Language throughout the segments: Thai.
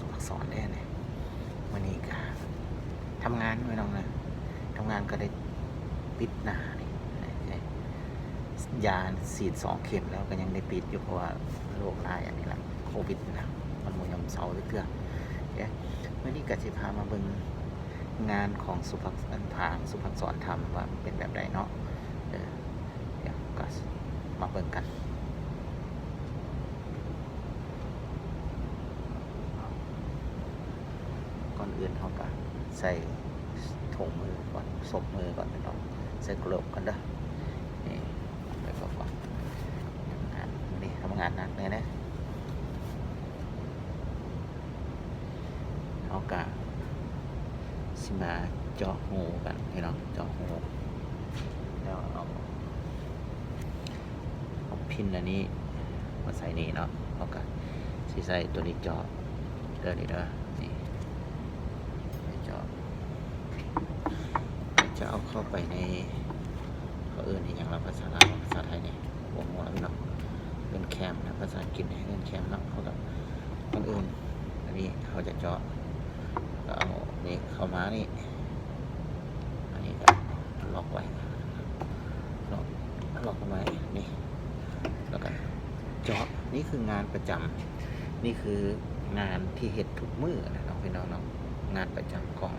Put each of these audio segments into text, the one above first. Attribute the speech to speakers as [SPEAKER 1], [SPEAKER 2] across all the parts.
[SPEAKER 1] สุขสอนได้เนี่ยวันนี้ก็ทำงานไม่น้องนะทำงานก็ได้ปิดหนานี่ยาฉีดสองเข็มแล้วก็ยังได้ปิดอยู่เพราะว่าโรคร้ายอันนี้แหละโควิดนะมันมยมเสาเพื่อเอ๊ะวันนี้ก็จะพามาเบิ่งงานของสุภักษรทางสุภักษรทำว่ามันเป็นแบบใดเนาะเออเดี๋ยวก็มาเบิ่งกัน ก่ อนอื่นเขาก็ใส่ถุงมือก่อนศพมือก่อนเป็นต้องใส่กลบกันเด้อนี่ไปก่อนก่อนงานนี่ทำงานหนักเลยนะเขาก็สิมาเจาะหูกันพี่น้องเจาะหูแล้วเอาเอาพินอันนี้มาใส่นี่เนาะเขาก็สิใส่ตัวนี้เจาะเด้อนี่เด้อนี่ จะจะ เอาเข้าไปในเขาเอื่นอีกอย่างเราภาษาลาวภาษาไทยเนี่ยวงหัวพี่น้องเป็นแคมนะภาษาอังกฤษเนี่ยเป็นแคมเนาะเขากับคนอื่นอันนี้เขาจะเจาะเอานี่เข้ามานี่อันนี้ก็ล็อกไว้ล็อกล็อกเอาไว้นี่แล้วก็เจาะนี่คืองานประจำนี่คืองานที่เห็ดทุกมือนะน้องพี่น้องเนาะงานประจำของ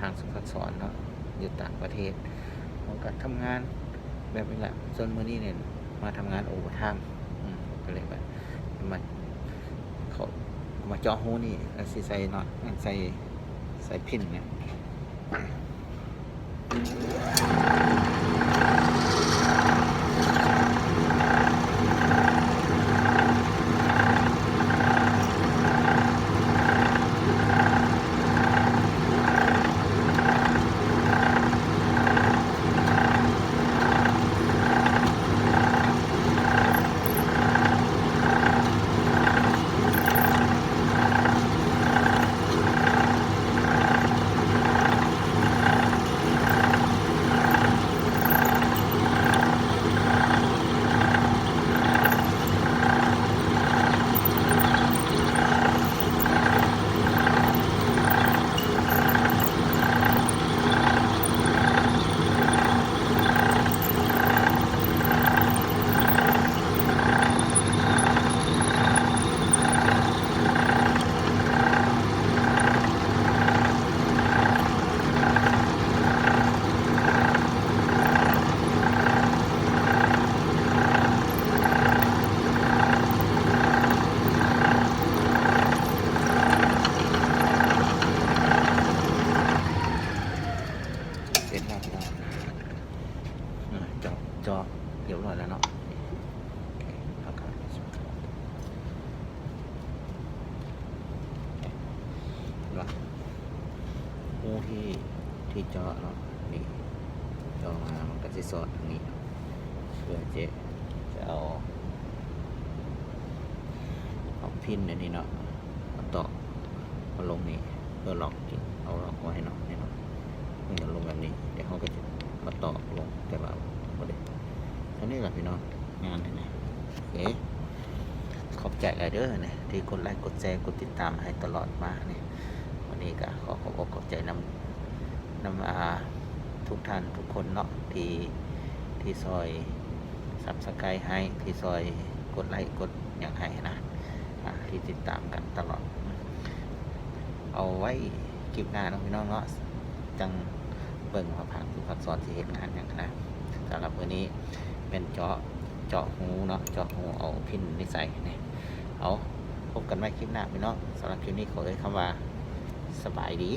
[SPEAKER 1] ทางสุขสอนเนาะ อยู่ต่างประเทศผมก็ทำงานแบบนี้แหละส่วนมือนี้เนี่ยมาทำงานโอเวอร์ไทม์อืมก็เลยแบบมาเขามาเจาะหูนี่แล้วสิใส่น็อตใส่ใส่พินเนี่ยเสร็จแล้วก็อ่าเจาะเจาะเรียบร้อยแล้วเนาะโอเคแล้วก็ว่าหูที่ที่เจาะเนาะนี่เจาะมามันก็จะสอดตรงนี้เพื่อเจะจะเอาเอาพินอันนี้เนาะมาต่อมาลงนี่เพื่อล็อกจิเอาล็อกไว้เนาะนี่เนาะมันจะลงแบบนี้เดี๋ยวเขาก็จะมาต่อลงแต่ว่า พอดีอันนี้แหละพี่น้องงานนี่นะโอเคขอบใจหลายเด้อเนี่ยที่กดไลค์กดแชร์กดติดตามให้ตลอดมาเนี่ยวันนี้ก็ขอขอบอกขอบใจนำนำอาทุกท่านทุกคนเนาะที่ที่ซอยสับสกายให้ที่ซอยกดไลค์กดอย่างให้นะอ่าที่ติดตามกันตลอด เอาไว้คลิปหน้าเนาะพี่น้องเนาะจังเบิ่งว่าผักสุผักสอนที่เห็นงานอย่างนะ สำหรับวันนี้เป็นเจาะเจาะหูเนาะเจาะหูเอาพินนิสัยเนี่ยเอาพบกันใหม่คลิปหน้าพี่น้องสำหรับคลิปนี้ขอเอ่ยคำว่าสบายดี